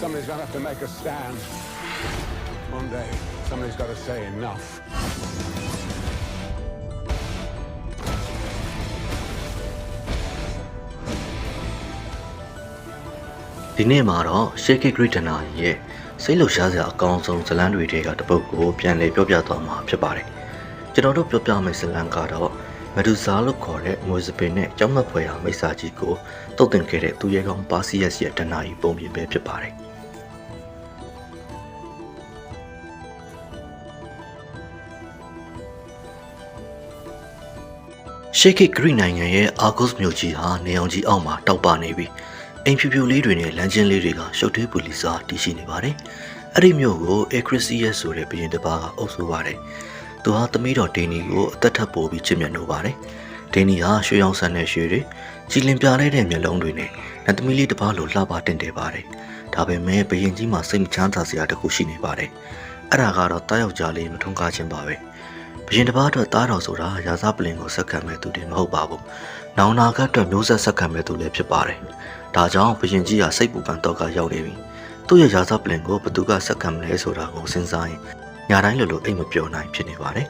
Somebody's gonna have to make a stand. One day, somebody's got to say enough. ဒီနေ့မှာတော့ Shake Great Dinner ရဲ့စိတ်လှုပ်ရှားစရာအကောင်းဆုံးဇလန်းတွေတွေကတစ်ပုဒ်ကိုပြန်လည်ပြောပြသွားမှာဖြစ်ပါတယ်။ကျွန်တော်တို့ပြောပြမယ့်ဇလန်းကတော့မဒူဇာလို့ခေါ်တဲ့မွေစပင်နဲ့ကြောက်မက်ဖွယ်ရာမိစ္ဆာကြီးကိုတုတ်တင်ခဲ့တဲ့သူရဲကောင်းပါစီယက်ရဲ့ဒနာကြီးပုံပြင်ပဲဖြစ်ပါတယ်။ Shake It Green နိုင်ငံရဲ့ Argos မြို့ကြီးဟာနေအောင်ကြီးအောက်မှာတောက်ပနေပြီးအိမ်ဖြူဖြူလေးတွေနဲ့လမ်းချင်းလေးတွေကရှုပ်ထွေးပူလီစာတည်ရှိနေပါတယ်။အဲ့ဒီမြို့ကို Acrisius ဆိုတဲ့ဘုရင်တစ်ပါးကအုပ်စိုးပါတယ်။သူဟာသမီးတော်ဒေနီကိုအသက်ထပ်ပိုးပြီးချစ်မြတ်နိုးပါတယ်။ဒေနီဟာရွှေရောင်ဆန်တဲ့ရွှေတွေကြည်လင်ပြလဲတဲ့မျက်လုံးတွေနဲ့နတ်သမီးလေးတစ်ပါးလိုလှပတင်တယ်ပါတယ်။ဒါပေမဲ့ဘုရင်ကြီးမှာစိတ်မချမ်းသာစရာတစ်ခုရှိနေပါတယ်။အဲ့ဒါကတော့တားယောက်ျားလေးမထုံကားခြင်းပါပဲ။ ဘုရင်တစ်ပါးအတွက်တားတော်ဆိုတာရာဇပလင်ကိုဆက်ခံမဲ့သူတွေမဟုတ်ပါဘူး။နောင်နာကအတွက်မျိုးဆက်ဆက်ခံမဲ့သူလည်းဖြစ်ပါတယ်။ဒါကြောင့်ဘုရင်ကြီးကစိတ်ပူပန်တော့ကရောက်နေပြီ။သူ့ရဲ့ရာဇပလင်ကိုဘသူကဆက်ခံမလဲဆိုတာကိုစဉ်းစားရင်ညာတိုင်းလိုလိုအိတ်မပြောနိုင်ဖြစ်နေပါတယ်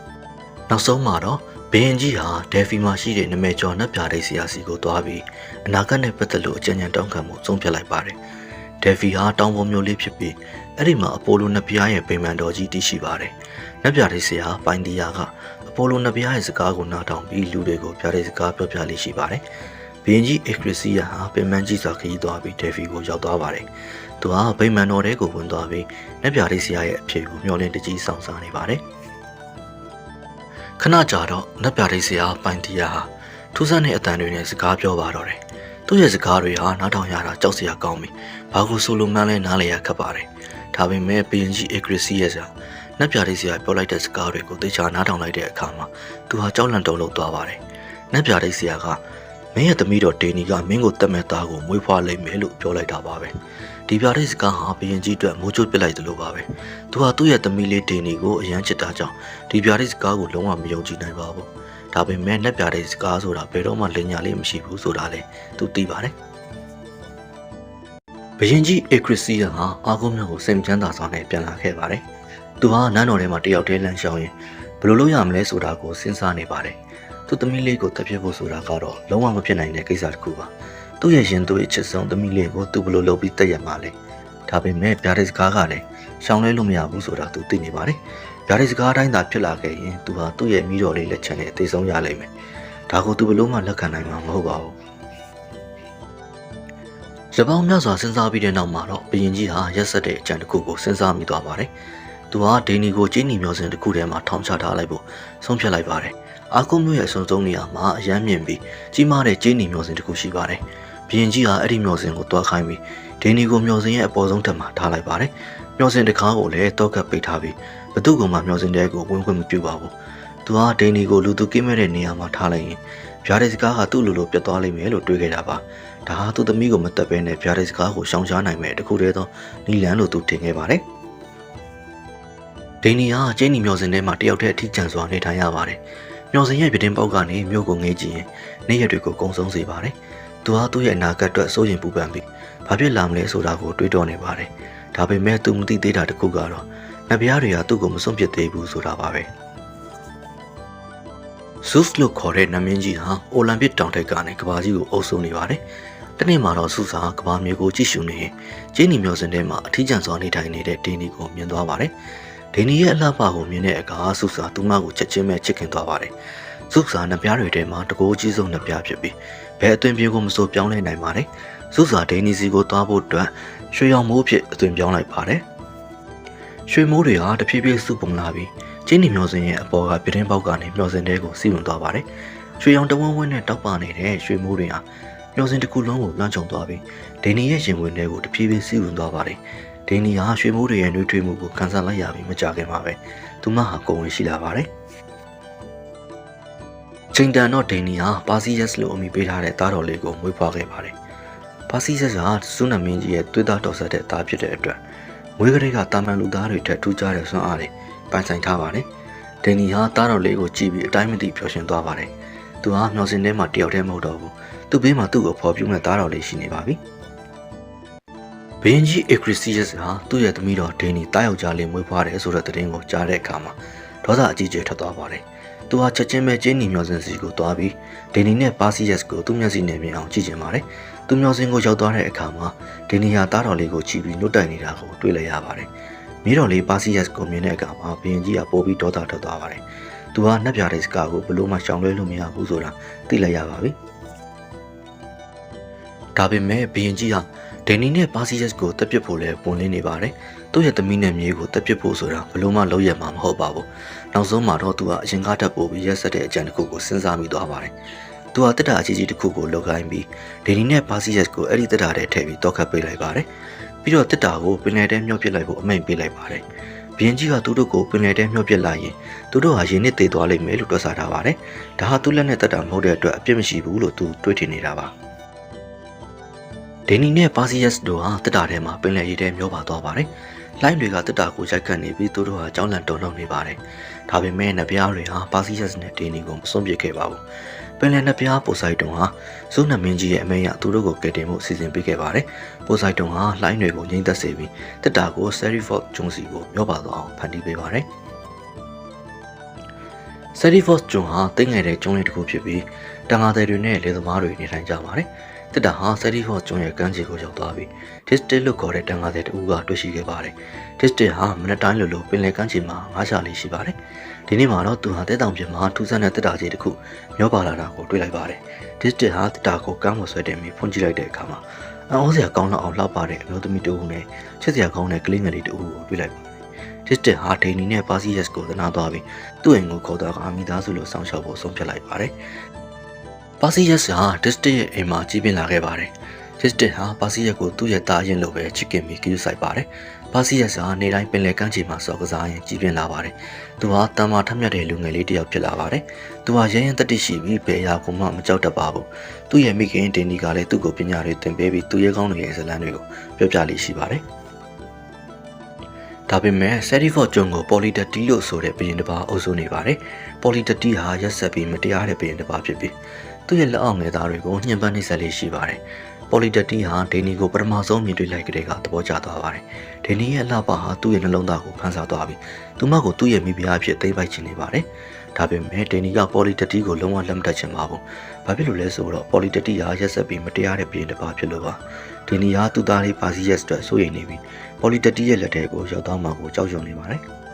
။နောက်ဆုံးမှာတော့ဘရင်ကြီးဟာဒယ်ဖီမှာရှိတဲ့နမဲကျော်နှက်ပြတဲ့ဆရာစီကိုသွားပြီးအနာဂတ်နဲ့ပတ်သက်လို့အကြံဉာဏ်တောင်းခံမှုဆုံးဖြတ်လိုက်ပါတယ်။ဒယ်ဖီဟာတောင်ပေါ်မျိုးလေးဖြစ်ပြီးအဲ့ဒီမှာအပိုလိုနှစ်ပြားရဲ့ပိမှန်တော်ကြီးတည်ရှိပါတယ်။ နှက်ပြတဲ့ဆရာပိုင်တီယာကအပိုလိုနှစ်ပြားရဲ့စကားကိုနားထောင်ပြီးလူတွေကိုပြတဲ့စကားပြောပြလေးရှိပါတယ်။ဘရင်ကြီးအခရစီယာဟာပိမှန်ကြီးစွာခရီးသွားပြီးဒယ်ဖီကိုရောက်သွားပါတယ်။သူဟာပိမှန်တော်တဲကိုဝင်သွားပြီးနှက်ပြတဲ့ဆရာရဲ့အဖြေကိုမျှော်လင့်တကြီးဆောင်စားနေပါတယ်။ခဏကြာတော့နတ်ပြရိတ်ဆရာပိုင်တီယာဟာထူးဆန်းတဲ့အတန်တွေနဲ့စကားပြောပါတော့တယ်။သူ့ရဲ့စကားတွေဟာနားထောင်ရတာကြောက်စရာကောင်းပြီ။ဘာကိုဆိုလိုမှန်းလဲနားလည်ရခက်ပါတယ်။ဒါပေမဲ့ဘီယန်ကြီး accuracy ရဲ့စာ နတ်ပြရိတ်ဆရာပြောလိုက်တဲ့စကားတွေကိုသေချာနားထောင်လိုက်တဲ့အခါမှာသူဟာကြောက်လန့်တုန်လှုပ်သွားပါတယ်။နတ်ပြရိတ်ဆရာကမင်းရဲ့သမီးတော်ဒေနီကမင်းကိုတတ်မဲ့သားကိုမွေးဖွားလိမ့်မယ်လို့ပြောလိုက်တာပါပဲ။ဒီပြရိတ်စကားဟာဘီယန်ကြီးအတွက်မိုးချိုးပစ်လိုက်သလိုပါပဲ။သူဟာသူ့ရဲ့သမီးလေးဒေနီကိုအရန်ချစ်တာကြောင့်ဒီပြရိတ်စကားကိုလုံးဝမယုံကြည်နိုင်ပါဘူး။ဒါပေမဲ့လက်ပြတဲ့စကားဆိုတာဘယ်တော့မှလင်ညာလေးမရှိဘူးဆိုတာလေသူသိပါတယ်။ဘရင်ကြီးအေခရစီယာဟာအာကုန်းမြောက်ကိုစိတ်မချမ်းသာစွာနဲ့ပြန်လာခဲ့ပါတယ်။ သူဟာနန်းတော်ထဲမှာတယောက်တည်းလမ်းလျှောက်ရင်ဘယ်လိုလုပ်ရမလဲဆိုတာကိုစဉ်းစားနေပါတယ်။သူ့သမီးလေးကိုတပ်ပြဖို့ဆိုတာကတော့လုံးဝမဖြစ်နိုင်တဲ့ကိစ္စတစ်ခုပါ။သူ့ရဲ့ရင်သွေးအချစ်ဆုံးသမီးလေးကိုသူဘယ်လိုလုပ်ပြီးတက်ရမှာလဲ။ဒါပေမဲ့ပြတဲ့စကားကလည်းရှောင်လဲလို့မရဘူးဆိုတာသူသိနေပါတယ်။ပြတဲ့စကားတိုင်းသာဖြစ်လာခဲ့ရင်သူဟာသူ့ရဲ့မိတော်လေးလက်ချက်နဲ့အသေးဆုံးရလိမ့်မယ်။ဒါကိုသူဘယ်လို့မှလက်ခံနိုင်မှာမဟုတ်ပါဘူး။ရပောင်းမြတ်စွာစဉ်းစားပြီးတဲ့နောက်မှာတော့ဘရင်ကြီးဟာရက်ဆက်တဲ့အကြံတစ်ခုကိုစဉ်းစားမိသွားပါတယ်။ သူဟာဒေနီကိုကျင်းနီမျောစင်တစ်ခုထဲမှာထောင်ချထားလိုက်ဖို့ဆုံးဖြတ်လိုက်ပါတယ်။အာကုမျိုးရဲ့အဆုံးဆုံးနေရာမှာအရမ်းမြင့်ပြီးကြီးမားတဲ့ကျင်းနီမျောစင်တစ်ခုရှိပါတယ်။ဘရင်ကြီးဟာအဲ့ဒီမျောစင်ကိုတွားခိုင်းပြီးဒေနီကိုမျောစင်ရဲ့အပေါ်ဆုံးထပ်မှာထားလိုက်ပါတယ်။မျောစင်တစ်ခါကိုလည်းတောက်ကပ်ပိတ်ထားပြီးဘသူ့ကောင်မှမျောစင်တဲကိုဝင်ခွင့်မပြုပါဘူး။သူဟာဒေနီကိုလူသူကိမဲ့တဲ့နေရာမှာထားလိုက်ရင်ဗျာဒိတ်စကားကသူ့လိုလိုပြတ်သွားလိမ့်မယ်လို့တွေးခဲ့တာပါ။ဒါဟာသူ့သမီးကိုမတက်ဘဲနဲ့ဗျာဒိတ်စကားကိုရှောင်ရှားနိုင်မယ်တခုတည်းသောနီလန်လို့သူထင်ခဲ့ပါတယ်။ ဒိန်နီဟာကျင်းနီမျောစင်ထဲမှာတယောက်တည်းအထီးကျန်စွာနေထိုင်ရပါတယ်။မျောစင်ရဲ့ပြတင်းပေါက်ကနေမြို့ကိုငေးကြည့်ရင်နေ့ရက်တွေကိုကုံဆုံးစေပါတယ်။သူဟာသူ့ရဲ့အနာဂတ်အတွက်စိုးရိမ်ပူပန်ပြီးဘာဖြစ်လာမလဲဆိုတာကိုတွေးတောနေပါတယ်။ဒါပေမဲ့သူမသိသေးတာတစ်ခုကတော့နတ်ဗျားတွေကသူ့ကိုမစွန့်ပစ်သေးဘူးဆိုတာပါပဲ။ဆူစ်လို့ခေါ်တဲ့နမင်းကြီးဟာအိုလံပစ်တောင်ထိပ်ကနေကဘာကြီးကိုအုပ်စိုးနေပါတယ်။တနေ့မှာတော့ဆူစာကဘာမျိုးကိုကြည့်ရှုနေရင်ကျင်းနီမျောစင်ထဲမှာအထီးကျန်စွာနေထိုင်နေတဲ့ဒင်းနီကိုမြင်သွားပါတယ်။ ဒင်းနီရဲ့အလှပကိုမြင်တဲ့အခါဆူစာသူမကိုချက်ချင်းပဲချစ်ခင်သွားပါတယ်။ဆူစာနှစ်ပြားတွေထဲမှာတကိုးကြီးဆုံးနှစ်ပြားဖြစ်ပြီးဘယ်အသွင်ပြေကိုမစိုးပြောင်းလဲနိုင်ပါတယ်။ဆူစာဒင်းနီစီကိုသွားဖို့အတွက်ရွှေရောင်မိုးဖြစ်အသွင်ပြောင်းလိုက်ပါတယ်။ရွှေမိုးတွေဟာတဖြည်းဖြည်းစုပုံလာပြီးကျင်းနီမျောစင်ရဲ့အပေါ်ကပြတင်းပေါက်ကနေမျောစင်တဲကိုစီးဝင်သွားပါတယ်။ရွှေရောင်တဝန်းဝန်းနဲ့တောက်ပနေတဲ့ရွှေမိုးတွေဟာမျောစင်တစ်ခုလုံးကိုလွှမ်းခြုံသွားပြီးဒိန်နီရဲ့ရင်ဝင်ထဲကိုတဖြည်းဖြည်းစီးဝင်သွားပါတယ်။ ဒိန်နီဟာရွှေမိုးတွေရဲ့နှွေးထွေးမှုကိုခံစားလိုက်ရပြီးမကြခင်မှာပဲသူမဟာကိုယ်ဝင်ရှိလာပါတယ်။ချိန်တန်တော့ဒိန်နီဟာပါစီယက်စ်လို့အမည်ပေးထားတဲ့သားတော်လေးကိုမွေးဖွားခဲ့ပါတယ်။ပါစီယက်စ်ဟာစူနမင်းကြီးရဲ့သွေးသားတော်ဆက်တဲ့သားဖြစ်တဲ့အတွက်မွေးကလေးကတာမန်လူသားတွေထက်ထူးခြားတဲ့စွမ်းအားတွေပိုင်ဆိုင်ထားပါတယ်။ဒန်နီဟာတားတော်လေးကိုကြည့်ပြီးအတိုင်းမသိပျော်ရွှင်သွားပါတယ်။သူဟာမျောစင်ထဲမှာတယောက်တည်းမဟုတ်တော့ဘူး။သူ့ဘေးမှာသူ့ကိုဖော်ပြမဲ့တားတော်လေးရှိနေပါပြီ။ ဘဘင်းကြီး Acrisius ဟာသူ့ရဲ့သမီးတော်ဒေနီတားယောက်ျားလေးမွေးဖွားတယ်ဆိုတဲ့သတင်းကိုကြားတဲ့အခါမှာဒေါသအကြီးကျယ်ထွက်သွားပါတယ်။သူဟာချက်ချင်းပဲကျင်းနီမျောစင်စီကိုတွားပြီးဒေနီနဲ့ပါစီယက်စ်ကိုသူ့မျက်စိနဲ့မြင်အောင်ကြည့်ကျင်ပါတယ်။သူမျောစင်ကိုရောက်သွားတဲ့အခါမှာဒေနီဟာတားတော်လေးကိုချီပြီးနှုတ်တိုင်နေတာကိုတွေ့လိုက်ရပါတယ်။မိတော်လေးပါစီယက်စ်ကိုမြင်တဲ့အခါမှာဘင်းကြီးကပိုပြီးဒေါသထွက်သွားပါတယ်။သူဟာနှက်ပြတဲ့စကားကိုဘလို့မှရှောင်လွှဲလို့မရဘူးဆိုတာသိလိုက်ရပါပြီ။ဒါပေမဲ့ဘင်းကြီးဟာ ဒန်နီနဲ့ပါစီယက်စ်ကိုတက်ပစ်ဖို့လဲပုံလင်းနေပါတယ်။သူ့ရဲ့သမီးနဲ့မြေးကိုတက်ပစ်ဖို့ဆိုတာဘလို့မှလုပ်ရမှာမဟုတ်ပါဘူး။နောက်ဆုံးမှာတော့သူကအရင်ကတက်ပို့ပြီးရက်ဆက်တဲ့အကြံတစ်ခုကိုစဉ်းစားမိသွားပါတယ်။သူဟာတက်တာအကြီးကြီးတစ်ခုကိုလောက်ခိုင်းပြီးဒန်နီနဲ့ပါစီယက်စ်ကိုအဲ့ဒီတက်တာထဲထည့်ပြီးတော့ခတ်ပေးလိုက်ပါတယ်။ပြီးတော့တက်တာကိုပင်လယ်ထဲမျောပစ်လိုက်ဖို့အမိန့်ပေးလိုက်ပါတယ်။ဘင်းကြီးကသူတို့ကိုပင်လယ်ထဲမျောပစ်လိုက်ရင်သူတို့ဟာရင်နစ်သေးသွားလိမ့်မယ်လို့တွက်ဆထားပါတယ်။ဒါဟာသူ့လက်နဲ့တက်တာမဟုတ်တဲ့အတွက်အပြစ်မရှိဘူးလို့သူတွေးထင်နေတာပါ။ ဒန်နီနဲ့ပါစီယက်စ်တို့ဟာတက်တာထဲမှာပင်လယ်ရေထဲမျောပါသွားပါတယ်။လိုင်းတွေကတက်တာကိုရိုက်ခတ်နေပြီးသူတို့ဟာကြောင်းလန့်တုန်လှုပ်နေပါတယ်။ဒါပေမဲ့နပြားတွေဟာပါစီယက်စ်နဲ့ဒန်နီကိုမစွန့်ပစ်ခဲ့ပါဘူး။ပင်လယ်နပြားပိုဆိုင်တုံဟာဇုနမင်းကြီးရဲ့အမေရသူတို့ကိုကယ်တင်မှုစီစဉ်ပေးခဲ့ပါတယ်။ပိုဆိုင်တုံဟာလိုင်းတွေကိုငိမ့်သက်စေပြီးတက်တာကိုဆယ်ရီဖော့ဂျွန်စီကိုမျောပါသွားအောင်ဖန်တီးပေးပါတယ်။ Seriphos ကျွန်းဟာတိတ်ငယ်တဲ့ကျွန်းလေးတစ်ခုဖြစ်ပြီးတန်ငါသည်တွေနဲ့လေသမားတွေနေထိုင်ကြပါတယ်။ တစ်တာဟာ Seriphos ကျွန်းရဲ့ကမ်းခြေကိုရောက်သွားပြီး District လို့ခေါ်တဲ့တန်ငါသည်တဦးကတွေ့ရှိခဲ့ပါတယ်။ District ဟာမနက်တိုင်းလိုလိုပင်လယ်ကမ်းခြေမှာငါးရှာလေးရှိပါတယ်။ဒီနေ့မှာတော့သူဟာတဲတောင်ပြင်မှာထူးဆန်းတဲ့တစ်တာကြီးတစ်ခုမျောပါလာတာကိုတွေ့လိုက်ပါတယ်။ District ဟာတစ်တာကိုကမ်းပေါ်ဆွဲတင်ပြီးဖွင့်ကြည့်လိုက်တဲ့အခါမှာအံ့ဩစရာကောင်းလောက်အောင်လှပတဲ့အမျိုးသမီးတဦးနဲ့ချစ်စရာကောင်းတဲ့ကလေးငယ်လေးတဦးကိုတွေ့လိုက်ပါတယ်။ District ဟာဒိန်နီနဲ့ပါစီယက်စ်ကိုသနာသွားပြီးသူ့အိမ်ကိုခေါ်သွားကမိသားစုလိုစောင့်ရှောက်ဖို့ဆုံးဖြတ်လိုက်ပါတယ်။ ပါစီယက်စ်ဟာ District ရဲ့အိမ်မှာကြီးပြင်းလာခဲ့ပါတယ်။ District ဟာပါစီယက်ကိုသူ့ရဲ့တာရင်လိုပဲချစ်ခင်ပြီးကြည့်ဆိုင်ပါတယ်။ပါစီယက်ဟာနေတိုင်းပင်လယ်ကမ်းခြေမှာစော်ကစားရင်ကြီးပြင်းလာပါတယ်။သူဟာတမ္မာထမြတ်တဲ့လူငယ်လေးတစ်ယောက်ဖြစ်လာပါတယ်။သူဟာရဲရင်တတိရှိပြီးဘယ်အရာကိုမှမကြောက်တတ်ပါဘူး။သူ့ရဲ့မိခင်တင်နီကလည်းသူ့ကိုပညာတွေသင်ပေးပြီးသူရဲကောင်းတွေရဲ့ဇာတ်လမ်းတွေကိုပြောပြလေးရှိပါတယ်။ဒါပေမဲ့ Serifor ကျွန်းကို Polydecti လို့ဆိုတဲ့ဘုရင်တစ်ပါးအုပ်စိုးနေပါတယ်။ Polydecti ဟာရက်ဆက်ပြီးမတရားတဲ့ဘုရင်တစ်ပါးဖြစ်ပြီး သူ့ရဲ့လက်အောက်ငယ်သားတွေကိုညှဉ်းပန်းနှိပ်စက်လေးရှိပါတယ်။ Polydecti ဟာဒေနီကိုပထမဆုံးမြင်တွေ့လိုက်ကလေးကသဘောကျသွားပါတယ်။ဒေနီရဲ့အလှပဟာသူ့ရဲ့နှလုံးသားကိုဖန်ဆာသွားပြီးသူမကိုသူ့ရဲ့မိဖုရားအဖြစ်သိမ်းပိုက်ချင်နေပါတယ်။ဒါပေမဲ့ဒေနီက Polydecti ကိုလုံးဝလက်မတတ်ချင်ပါဘူး။ဘာဖြစ်လို့လဲဆိုတော့ Polydecti ဟာရက်ဆက်ပြီးမတရားတဲ့ဘုရင်တစ်ပါးဖြစ်လို့ပါ။ဒေနီဟာသူ့သားလေးပါစီယက်စ်အတွက်စိုးရိမ်နေပြီးပေါ်လီတက်တီရဲ့လက်ထဲကိုရောက်သွားမှာကိုကြောက်ရွံ့နေပါတယ်။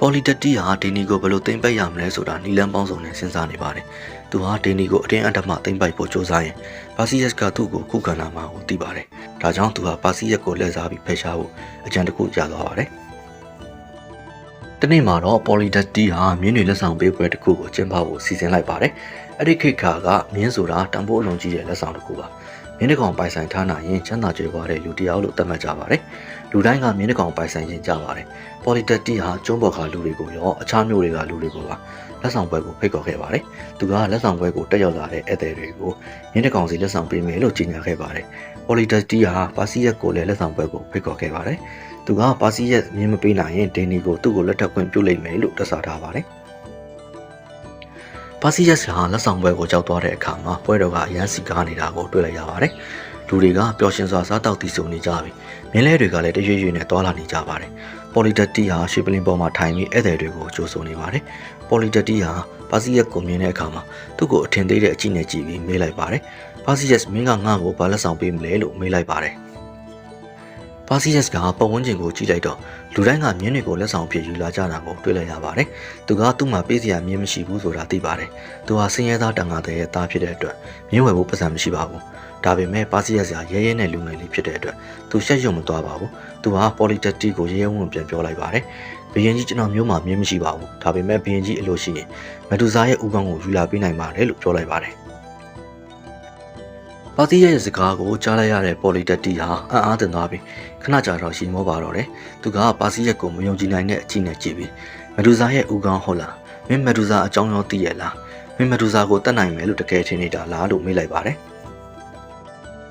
ပေါ်လီတက်တီဟာဒေနီကိုဘယ်လိုသိမ့်ပိုက်ရမလဲဆိုတာနီလန်းပေါင်းစုံနဲ့စဉ်းစားနေပါတယ်။ သူဟာဒေနီကိုအတင်းအဓမ္မသိမ့်ပိုက်ဖို့ကြိုးစားရင်ပါစီယက်ကသူ့ကိုခုခံလာမှာကိုသိပါတယ်။ဒါကြောင့်သူဟာပါစီယက်ကိုလှည့်စားပြီးဖယ်ရှားဖို့အကြံတစ်ခုရသွားပါတယ်။တနေ့မှာတော့ပေါ်လီတက်တီဟာမြင်းတွေလက်ဆောင်ပေးပွဲတစ်ခုကိုကျင်းပဖို့စီစဉ်လိုက်ပါတယ်။အဲ့ဒီခေတ်ခါကမြင်းဆိုတာတံပိုးအလုံးကြီးရဲ့လက်ဆောင်တစ်ခုပါ။မြင်းတကောင်ပိုင်ဆိုင်ထားနိုင်ရင်ချမ်းသာကြွယ်ဝတဲ့လူတစ်ယောက်လို့သတ်မှတ်ကြပါတယ်။လူတိုင်းကမြင်းတကောင်ပိုင်ဆိုင်ရင်ကြပါတယ်။ပေါ်လီတက်တီဟာကျွန်းပေါ်ကလူတွေကိုရောအခြားမြို့တွေကလူတွေကိုပါ လက်ဆောင်ပွဲကိုဖိတ်ခေါ်ခဲ့ပါတယ်။သူကလက်ဆောင်ပွဲကိုတက်ရောက်လာတဲ့ဧည့်သည်တွေကိုမြင်းတကောင်စီလက်ဆောင်ပေးမယ်လို့ကြေညာခဲ့ပါတယ်။ပေါ်လီတက်တီဟာပါစီယက်ကိုလည်းလက်ဆောင်ပွဲကိုဖိတ်ခေါ်ခဲ့ပါတယ်။သူကပါစီယက်မြင်းမပေးနိုင်ရင်ဒင်းနီကိုသူ့ကိုလက်ထပ်ခွင့်ပြုလိုက်မယ်လို့တဆထားပါတယ်။ပါစီယက်ဟာလက်ဆောင်ပွဲကိုကြောက်သွားတဲ့အခါမှာပွဲတော်ကအရန်စီကားနေတာကိုတွေ့လိုက်ရပါတယ်။လူတွေကပျော်ရွှင်စွာစားတောက်တီဆုံနေကြပြီ။မင်းလဲတွေကလည်းတရွေ့ရွေ့နဲ့တွာလာနေကြပါတယ်။ပေါ်လီတက်တီဟာရှေပလင်ပေါ်မှာထိုင်ပြီးဧည့်သည်တွေကိုကြိုဆိုနေပါတယ်။ ပေါ်လီတက်တီဟာပါစီယက်ကိုမြင်တဲ့အခါမှာသူ့ကိုအထင်သေးတဲ့အကြည့်နဲ့ကြည့်ပြီးမေးလိုက်ပါတယ်။ပါစီယက်မင်းကငါ့ကိုဘာလက်ဆောင်ပေးမလဲလို့မေးလိုက်ပါတယ်။ပါစီယက်ကပတ်ဝန်းကျင်ကိုကြည့်လိုက်တော့လူတိုင်းကမြင်းတွေကိုလက်ဆောင်ဖြစ်ယူလာကြတာကိုတွေ့လိုက်ရပါတယ်။သူကသူ့မှာပေးစရာမြင်းမရှိဘူးဆိုတာသိပါတယ်။သူဟာဆင်းရဲသားတန်ငါတဲ့ရဲ့သားဖြစ်တဲ့အတွက်မြင်းဝယ်ဖို့ပတ်စံမရှိပါဘူး။ ဒါပေမဲ့ပါစီရက်စရာရဲရဲနဲ့လူငယ်လေးဖြစ်တဲ့အတွက်သူရှက်ရွံ့မသွားပါဘူး။သူဟာပေါ်လီတက်တီကိုရဲရဲဝံ့ပြန်ပြောလိုက်ပါတယ်။ဘယင်ကြီးကျွန်တော်မျိုးမှာမြင်းမရှိပါဘူး။ဒါပေမဲ့ဘယင်ကြီးအလို့ရှိရင်မဒူဇာရဲ့ဥကောင်းကိုယူလာပေးနိုင်ပါတယ်လို့ပြောလိုက်ပါတယ်။ပါတီရဲ့စကားကိုကြားလိုက်ရတဲ့ပေါ်လီတက်တီဟာအံ့အားသင့်သွားပြီးခဏကြာတော့ရှီမောပါတော့တယ်။သူကပါစီရက်ကိုမယုံကြည်နိုင်တဲ့အကြည့်နဲ့ကြည့်ပြီးမဒူဇာရဲ့ဥကောင်းဟုတ်လားမင်းမဒူဇာအကြောင်းရောသိရလားမင်းမဒူဇာကိုတတ်နိုင်မယ်လို့တကယ်ထင်နေတာလားလို့မေးလိုက်ပါတယ်။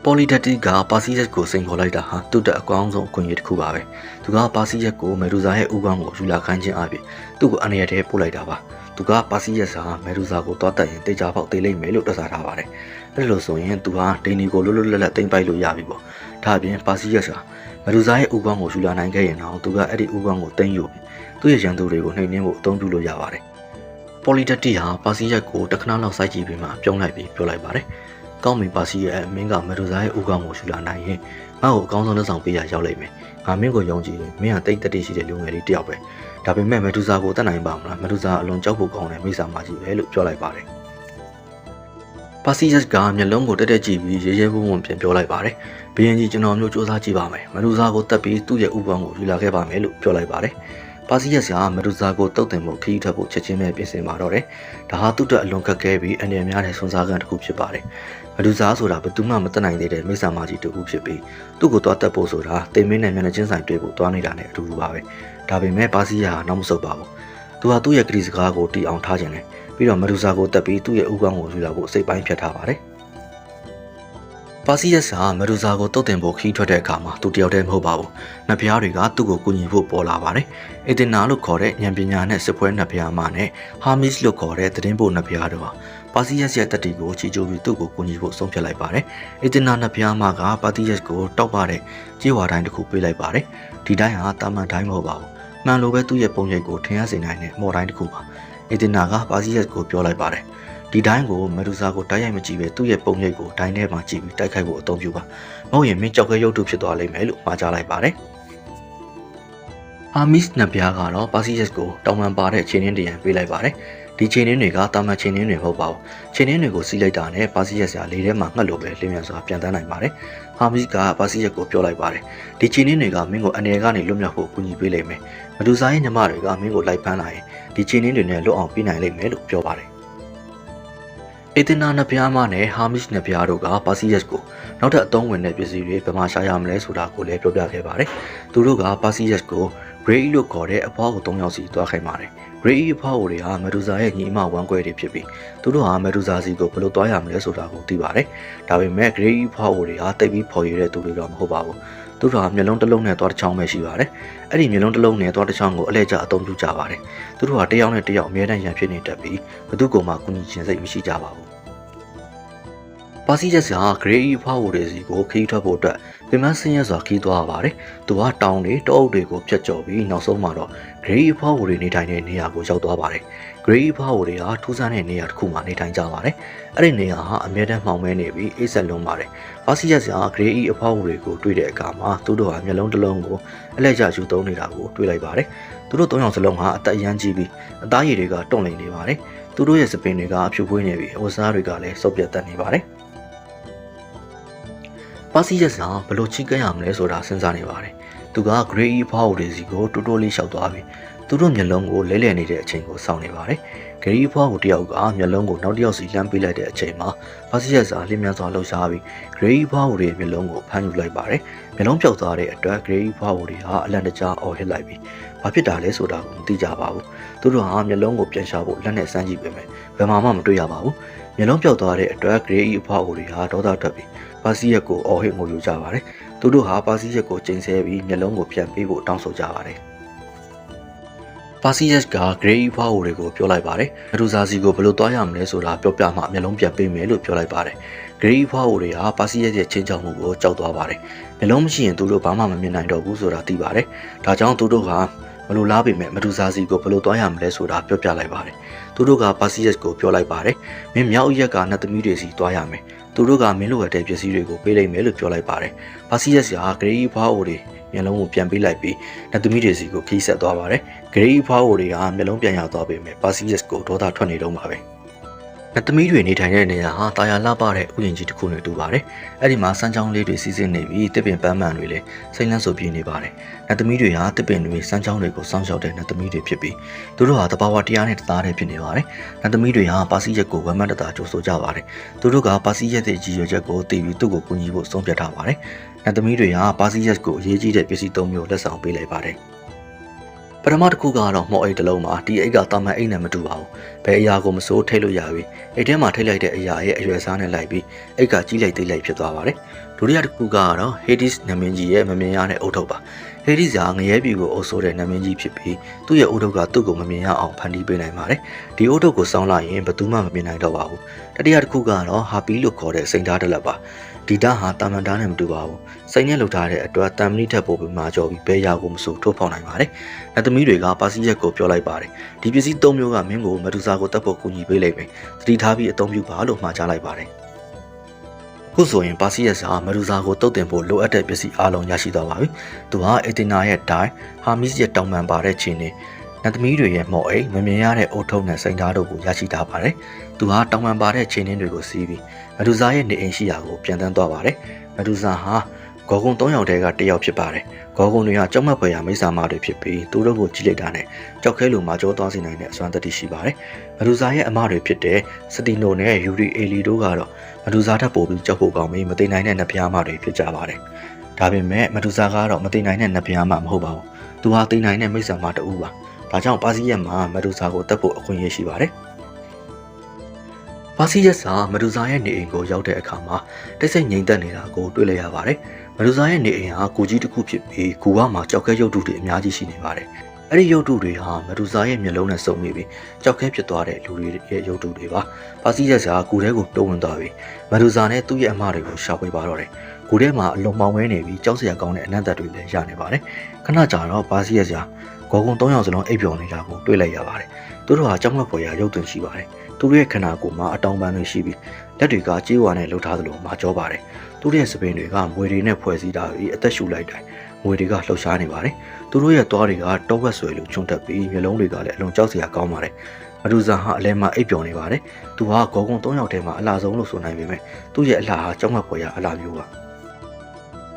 ပေါ်လီတက်တီကပါစီရက်ကိုစိန်ခေါ်လိုက်တာဟာသူ့တက်အကောင်းဆုံးအခွင့်အရေးတစ်ခုပါပဲ။သူကပါစီရက်ကိုမဒူဇာရဲ့ဥကောင်းကိုယူလာခိုင်းခြင်းအပြင်သူ့ကိုအနေရတဲ့ပို့လိုက်တာပါ။သူကပါစီရက်စာမဒူဇာကိုတွားတက်ရင်တေချာပေါက်သေးလိမ့်မယ်လို့တွက်ဆထားပါတယ်။အဲ့လိုဆိုရင်သူဟာဒိန်နီကိုလွတ်လွတ်လပ်လပ်တင်ပိုက်လို့ရပြီပေါ့ဒါဒါအပြင်ပါစီရက်စာမဒူဇာရဲ့ဥပန်းကိုယူလာနိုင်ခဲ့ရင်တော့သူကအဲ့ဒီဥပန်းကိုတင်ယူပြီးသူ့ရဲ့ရန်သူတွေကိုနှိမ်နင်းဖို့အသုံးပြုလို့ရပါတယ်။ပေါ်လီတက်တီဟာပါစီရက်ကိုတခဏလောက်စိုက်ကြည့်ပြီးမှပြုံးလိုက်ပြီးပြောလိုက်ပါတယ်။ ကောင်းပြီပါစီရက်မင်းကမဒူဇာရဲ့ဥပန်းကိုယူလာနိုင်ရင်ငါ့ကိုအကောင်းဆုံးလက်ဆောင်ပေးရရောက်လိမ့်မယ်။ငါမင်းကိုယုံကြည်ရင်မင်းကတိတ်တက်တိရှိတဲ့လူငယ်လေးတစ်ယောက်ပဲ။ဒါပေမဲ့မဒူဇာကိုတတ်နိုင်ပါမလား။မဒူဇာအလွန်ကြောက်ဖို့ကောင်းတဲ့မိစ္ဆာမကြီးပဲလို့ပြောလိုက်ပါတယ်။ပါစီယက်ကမျက်လုံးကိုတက်တက်ကြည့်ပြီးရေရဲဝုန်းဝုန်းပြန်ပြောလိုက်ပါတယ်။ဘရင်ကြီးကျွန်တော်မျိုးစူးစမ်းကြည့်ပါမယ်။မဒူဇာကိုတက်ပြီးသူ့ရဲ့ဥပန်းကိုယူလာခဲ့ပါမယ်လို့ပြောလိုက်ပါတယ်။ပါစီယက်ကမဒူဇာကိုတုတ်တင်ဖို့ခရီးထွက်ဖို့ချက်ချင်းပဲပြင်ဆင်ပါတော့တယ်။ဒါဟာသူ့အတွက်အလွန်ခက်ခဲပြီးအနေများတဲ့ဆွမ်းစားကန်တစ်ခုဖြစ်ပါတယ်။ မဒူဇာဆိုတာဘယ်သူမှမတက်နိုင်သေးတဲ့မိစ္ဆာမကြီးတစ်ခုဖြစ်ပြီးသူ့ကိုသွားတက်ဖို့ဆိုတာတိမ်မင်းနဲ့မျက်နှာချင်းဆိုင်တွေ့ဖို့သွားနေတာနဲ့အတူတူပါပဲ။ဒါပေမဲ့ပါစီယက်ဟာနောက်မဆုတ်ပါဘူး။သူဟာသူ့ရဲ့ကတိစကားကိုတီအောင်ထားခြင်းနဲ့ပြီးတော့မဒူဇာကိုတက်ပြီးသူ့ရဲ့ဥပန်းကိုယူလာဖို့စိတ်ပိုင်းဖြတ်ထားပါတယ်။ပါစီယက်စာမဒူဇာကိုတုတ်တင်ဖို့ခီးထွက်တဲ့အခါမှာသူတယောက်တည်းမဟုတ်ပါဘူး။နှစ်ဖျားတွေကသူ့ကိုကူညီဖို့ပေါ်လာပါတယ်။အေတင်နာလို့ခေါ်တဲ့ဉာဏ်ပညာနဲ့စစ်ပွဲနှစ်ဖျားမှနဲ့ဟာမစ်လို့ခေါ်တဲ့သတင်းပို့နှစ်ဖျားတို့ဟာ ပါစီယက်ရဲ့တက်တီကိုချီချိုပြီးသူ့ကိုကူညီဖို့ဆုံးဖြတ်လိုက်ပါတယ်။အေတင်နာနှစ်ဖျားမှကပါတီယက်ကိုတောက်ပတဲ့ကြေးဝါတိုင်းတစ်ခုပေးလိုက်ပါတယ်။ဒီတိုင်းဟာတာမန်တိုင်းမဟုတ်ပါဘူး။မှန်လို့ပဲသူ့ရဲ့ပုံရိပ်ကိုထင်ရစေနိုင်တဲ့မော်တိုင်းတစ်ခုပါ။အေတင်နာကပါစီယက်ကိုပြောလိုက်ပါတယ်။ဒီတိုင်းကိုမဒူဇာကိုတိုက်ရိုက်မကြည့်ပဲသူ့ရဲ့ပုံရိပ်ကိုဒိုင်းထဲမှာကြည့်ပြီးတိုက်ခိုက်ဖို့အသုံးပြုပါမဟုတ်ရင်မင်းကြောက်ခဲရုပ်တုဖြစ်သွားလိမ့်မယ်လို့မှာကြားလိုက်ပါတယ်အာမစ်နပြားကတော့ပါစီယက်ကိုတောင်ပန်ပါတဲ့ခြေနှင်းတရံပေးလိုက်ပါတယ် ဒီခြေနှင်းတွေကတာမန်ခြေနှင်းတွေမဟုတ်ပါဘူးခြေနှင်းတွေကိုစီးလိုက်တာနဲ့ပါစီယက်ဆရာလေထဲမှာငှက်လို့ပဲလင်းမြန်စွာပြန်တန်းနိုင်ပါတယ်ဟာမစ်ကပါစီယက်ကိုပြောလိုက်ပါတယ်ဒီခြေနှင်းတွေကမင်းကိုအနေကနေလွတ်မြောက်ဖို့ကူညီပေးလိမ့်မယ်မဒူဇာရဲ့ညီမတွေကမင်းကိုလိုက်ဖမ်းလာရင်ဒီခြေနှင်းတွေနဲ့လွတ်အောင်ပြီးနိုင်လိမ့်မယ်လို့ပြောပါတယ်အေတင်နာနှစ်ပြားမနဲ့ဟာမစ်နှစ်ပြားတို့ကပါစီယက်ကိုနောက်ထပ်အသုံးဝင်တဲ့ပစ္စည်းတွေဘယ်မှာရှာရမလဲဆိုတာကိုလည်းပြောပြခဲ့ပါတယ်။သူတို့ကပါစီယက်ကို Grey လို့ခေါ်တဲ့အဖွားကို၃ယောက်စီတွားခိုင်းပါတယ်။ Grey အဖွားကိုတွေကမဒူဇာရဲ့ညီအမဝမ်းကွဲတွေဖြစ်ပြီးသူတို့ဟာမဒူဇာစီကိုဘယ်လိုတွားရမလဲဆိုတာကိုသိပါတယ်။ဒါပေမဲ့ Grey အဖွားကိုတွေကတိတ်ပြီးဖော်ရတဲ့သူတွေတော့မဟုတ်ပါဘူး။သူတို့ဟာမျက်လုံးတစ်လုံးနဲ့သွားတစ်ချောင်းပဲရှိပါတယ်။အဲ့ဒီမျက်လုံးတစ်လုံးနဲ့သွားတစ်ချောင်းကိုအလဲကျအသုံးပြုကြပါတယ်။သူတို့ဟာတစ်ယောက်နဲ့တစ်ယောက်အမြဲတမ်းရန်ဖြစ်နေတတ်ပြီးဘသူ့ကိုမှကူညီခြင်းစိတ်မရှိကြပါဘူး။ ပါစီချက်စာဂရေအီဖွားဝတွေစီကိုခီးထွက်ဖို့အတွက်ပင်မဆင်းရဲစွာခီးသွားရပါတယ်။သူကတောင်တွေတောအုပ်တွေကိုဖျက်ကျော်ပြီးနောက်ဆုံးမှာတော့ဂရေအီဖွားဝတွေနေထိုင်တဲ့နေရာကိုရောက်သွားပါတယ်။ဂရေအီဖွားဝတွေဟာထူးဆန်းတဲ့နေရာတစ်ခုမှာနေထိုင်ကြပါတယ်။အဲ့ဒီနေရာဟာအမြဲတမ်းမှောင်မဲနေပြီးအိတ်ဆက်လုံးပါတယ်။ပါစီချက်စာဂရေအီအဖွားဝတွေကိုတွေ့တဲ့အခါမှာသူတို့ဟာမျက်လုံးတစ်လုံးကိုအလက်ကျယူသုံးနေတာကိုတွေ့လိုက်ပါတယ်။သူတို့သုံးယောက်စလုံးဟာအသက်အရန်ကြီးပြီးအသားရည်တွေကတွန့်လိန်နေပါတယ်။သူတို့ရဲ့စပင်တွေကအဖြူပွေးနေပြီးအဝတ်စားတွေကလည်းစုပ်ပြတ်တက်နေပါတယ်။ ပါစီရက်စာဘလို့ချင်းကပ်ရမလဲဆိုတာစဉ်းစားနေပါတယ်။သူက Grey E ဖောက်တွေစီကိုတိုးတိုးလေးလျှောက်သွားပြီးသူတို့မျက်လုံးကိုလဲလှယ်နေတဲ့အချိန်ကိုစောင့်နေပါတယ်။ Grey E ဖောက်ကိုတယောက်ကမျက်လုံးကိုနောက်တစ်ယောက်စီလှမ်းပေးလိုက်တဲ့အချိန်မှာပါစီရက်စာလင်းမြန်စွာလှုပ်ရှားပြီး Grey E ဖောက်တွေမျက်လုံးကိုဖမ်းယူလိုက်ပါတယ်။မျက်လုံးပြောက်သွားတဲ့အတွက် Grey E ဖောက်တွေဟာအလန့်တကြားအော်ဟစ်လိုက်ပြီးဘာဖြစ်တာလဲဆိုတာကိုမသိကြပါဘူး။သူတို့ဟာမျက်လုံးကိုပြန်ရှာဖို့လက်နဲ့စမ်းကြည့်ပေမဲ့ဘယ်မှာမှမတွေ့ရပါဘူး။မျက်လုံးပြောက်သွားတဲ့အတွက် Grey E ဖောက်တွေဟာဒေါသထွက်ပြီး ပါစီရက်ကိုအော်ဟစ်ငိုယူကြပါတယ်။သူတို့ဟာပါစီရက်ကိုချိန်ဆပြီးမျက်လုံးကိုပြန်ပေးဖို့တောင်းဆိုကြပါတယ်။ပါစီယက်က Grey ဖွားတွေကိုပြောလိုက်ပါတယ်။အထူးစားစီကိုဘယ်လိုသွားရမလဲဆိုတာပြောပြမှမျက်လုံးပြန်ပေးမယ်လို့ပြောလိုက်ပါတယ်။ Grey ဖွားတွေဟာပါစီရက်ရဲ့ချင်းချောက်မှုကိုကြောက်သွားပါတယ်။မျက်လုံးမရှိရင်သူတို့ဘာမှမမြင်နိုင်တော့ဘူးဆိုတာသိပါတယ်။ဒါကြောင့်သူတို့ကမလိုလားပေမဲ့မထူးစားစီကိုဘယ်လိုသွားရမလဲဆိုတာပြောပြလိုက်ပါတယ်။သူတို့ကပါစီရက်ကိုပြောလိုက်ပါတယ်။မင်းမြောက်ရက်ကနတ်သမီးတွေစီသွားရမယ်။ သူတို့ကမင်းလိုရတဲ့ပစ္စည်းတွေကိုပေးလိုက်မယ်လို့ပြောလိုက်ပါတယ်။ပါစီရက်က Grey ဖွားတွေမျက်လုံးကိုပြန်ပေးလိုက်ပြီးနတ်သမီးတွေစီကိုခီးဆက်သွားပါတယ်။ Grey ဖွားတွေကမျက်လုံးပြန်ရသွားပေမဲ့ Perseus ကိုဒေါသထွက်နေတော့မှာပဲ။ နတ်သမီးတွေနေထိုင်တဲ့နေရာဟာတာယာလှပတဲ့ဥယျာဉ်ကြီးတစ်ခုနဲ့တူပါတယ်။အဲ့ဒီမှာစမ်းချောင်းလေးတွေစီးဆင်းနေပြီးတစ်ပင်ပန်းမှန်တွေလည်းစိတ်လန်းဆိုပြေးနေပါတယ်။နတ်သမီးတွေဟာတစ်ပင်တွေစမ်းချောင်းတွေကိုစောင့်ရှောက်တဲ့နတ်သမီးတွေဖြစ်ပြီးသူတို့ဟာတဘာဝတရားနဲ့တသားတည်းဖြစ်နေပါတယ်။နတ်သမီးတွေဟာပါစီရက်ကိုဝမ်းမတ်တတာကြိုးဆိုကြပါတယ်။သူတို့ကပါစီရက်ရဲ့ကြီးရွယ်ချက်ကိုသိပြီးသူ့ကိုကူညီဖို့ဆုံးဖြတ်ထားပါတယ်။နတ်သမီးတွေဟာပါစီရက်ကိုအရေးကြီးတဲ့ပစ္စည်းသုံးမျိုးလက်ဆောင်ပေးလိုက်ပါတယ်။ ပထမတစ်ခုကတော့မော်အိတ်တစ်လုံးမှာဒီအိတ်ကတာမန်အိတ်နဲ့မတူပါဘူး။ဘယ်အရာကိုမစိုးထိတ်လို့ရပြီ။အိတ်ထဲမှာထိတ်လိုက်တဲ့အရာရဲ့အရွယ်စားနဲ့လိုက်ပြီးအိတ်ကကြီးလိုက်သေးလိုက်ဖြစ်သွားပါတယ်။ဒုတိယတစ်ခုကတော့ Hades နာမည်ကြီးရဲ့မမြင်ရတဲ့အုတ်ထုပ်ပါ။ Hades ကငရဲပြည်ကိုအုပ်ဆိုးတဲ့နာမည်ကြီးဖြစ်ပြီးသူ့ရဲ့အုတ်ထုပ်ကသူ့ကိုမမြင်ရအောင်ဖန်တီးပေးနိုင်ပါတယ်။ဒီအုတ်ထုပ်ကိုစောင်းလိုက်ရင်ဘယ်သူမှမမြင်နိုင်တော့ပါဘူး။တတိယတစ်ခုကတော့ Happy လို့ခေါ်တဲ့စိန်သားတစ်လက်ပါ။ ဒီတာဟာတာမန်တာနဲ့မတူပါဘူးစိတ်နဲ့လှုပ်ထားတဲ့အတွက်တမ်မဏိထက်ပိုပြီးမာကျော်ပြီးဘဲရကိုမဆိုထိုးဖောက်နိုင်ပါတယ်နတ်သမီးတွေကပါစီရက်ကိုပြောလိုက်ပါတယ်ဒီပစ္စည်း၃မျိုးကမင်းကိုမဒူစာကိုတပ်ဖို့ကူညီပေးလိုက်မယ်သတိထားပြီးအသုံးပြုပါလို့မှာကြားလိုက်ပါတယ်ခုဆိုရင်ပါစီရက်စာမဒူစာကိုတုတ်တင်ဖို့လိုအပ်တဲ့ပစ္စည်းအလုံးရရှိသွားပါပြီသူဟာအေတင်နာရဲ့ဒိုင်ဟာမစ်ရဲ့တောင်ပန်ပါတဲ့ခြေနဲ့ နတ်သမီးတွေရဲ့မော်အိမ်မမြင်ရတဲ့အိုထုံနဲ့စိန်ဓာတ်တို့ကိုရရှိထားပါတယ်သူဟာတောင်ပန်ပါတဲ့ခြေနှင်းတွေကိုစီးပြီးမဒူစာရဲ့နေအိမ်ရှိရာကိုပြန်တန်းသွားပါတယ်မဒူစာဟာဂေါ်ကုံ၃ယောက်တည်းကတစ်ယောက်ဖြစ်ပါတယ်ဂေါ်ကုံတွေကကြောက်မက်ဖွယ်ရာမိစ္ဆာမတွေဖြစ်ပြီးသူတို့ကိုကြည့်လိုက်တာနဲ့ကြောက်ခဲလိုမာကြောသွားစေနိုင်တဲ့အစွမ်းတတိရှိပါတယ်မဒူစာရဲ့အမတွေဖြစ်တဲ့စတီနိုနဲ့ယူရီအေလီတို့ကတော့မဒူစာထပ်ပိုပြီးကြောက်ဖို့ကောင်းပြီးမသိနိုင်တဲ့နှပြားမတွေဖြစ်ကြပါတယ်ဒါပေမဲ့မဒူစာကတော့မသိနိုင်တဲ့နှပြားမမဟုတ်ပါဘူးသူဟာသိနိုင်တဲ့မိစ္ဆာမတူပါ ဒါကြောင့်ပါစီရက်မှာမဒူစာကိုတတ်ဖို့အခွင့်အရေးရှိပါတယ်ပါစီရက်စာမဒူစာရဲ့နေအိမ်ကိုရောက်တဲ့အခါမှာတိတ်ဆိတ်ငြိမ်သက်နေတာကိုတွေ့လိုက်ရပါတယ်မဒူစာရဲ့နေအိမ်ဟာကိုကြီးတစ်ခုဖြစ်ပြီးကူဝါမှာကြောက်ခဲရုပ်တုတွေအများကြီးရှိနေပါတယ်အဲ့ဒီရုပ်တုတွေဟာမဒူစာရဲ့မျက်လုံးနဲ့စုံမိပြီးကြောက်ခဲဖြစ်သွားတဲ့လူတွေရဲ့ရုပ်တုတွေပါပါစီရက်စာကကူထဲကိုတိုးဝင်သွားပြီးမဒူစာနဲ့သူ့ရဲ့အမတွေကိုရှာဖွေပါတော့တယ်ကူထဲမှာအလုံးမောင်ဝဲနေပြီးကြောက်စရာကောင်းတဲ့အနံ့သက်တွေလည်းရနေပါတယ်ခဏကြာတော့ပါစီရက်စာ ဂေါ်ကုံ၃ယောက်စလုံးအိပ်ပျော်နေတာကိုတွေ့လိုက်ရပါတယ်သူတို့ဟာကြောက်မက်ဖွယ်ရာရုပ်သွင်းရှိပါတယ်သူတို့ရဲ့ခန္ဓာကိုယ်မှာအတောင်ပန်းတွေရှိပြီးလက်တွေကကြေးဝါနဲ့လှုပ်ထားသလိုမာကြောပါတယ်သူတို့ရဲ့စပင်းတွေကမွေတွေနဲ့ဖွဲ့စည်းထားပြီးအသက်ရှူလိုက်တိုင်းမွေတွေကလှုပ်ရှားနေပါတယ်သူတို့ရဲ့သွားတွေကတောဝက်ဆွဲလိုချွန်တက်ပြီးမျက်လုံးတွေကလည်းအလွန်ကြောက်စရာကောင်းပါတယ်မဒူဇာဟာအလဲမှာအိပ်ပျော်နေပါတယ်သူဟာဂေါကုံ၃ယောက်ထဲမှာအလားဆုံးလို့ဆိုနိုင်ပေမဲ့သူ့ရဲ့အလားဟာကြောက်မက်ဖွယ်ရာအလားမျိုးပါ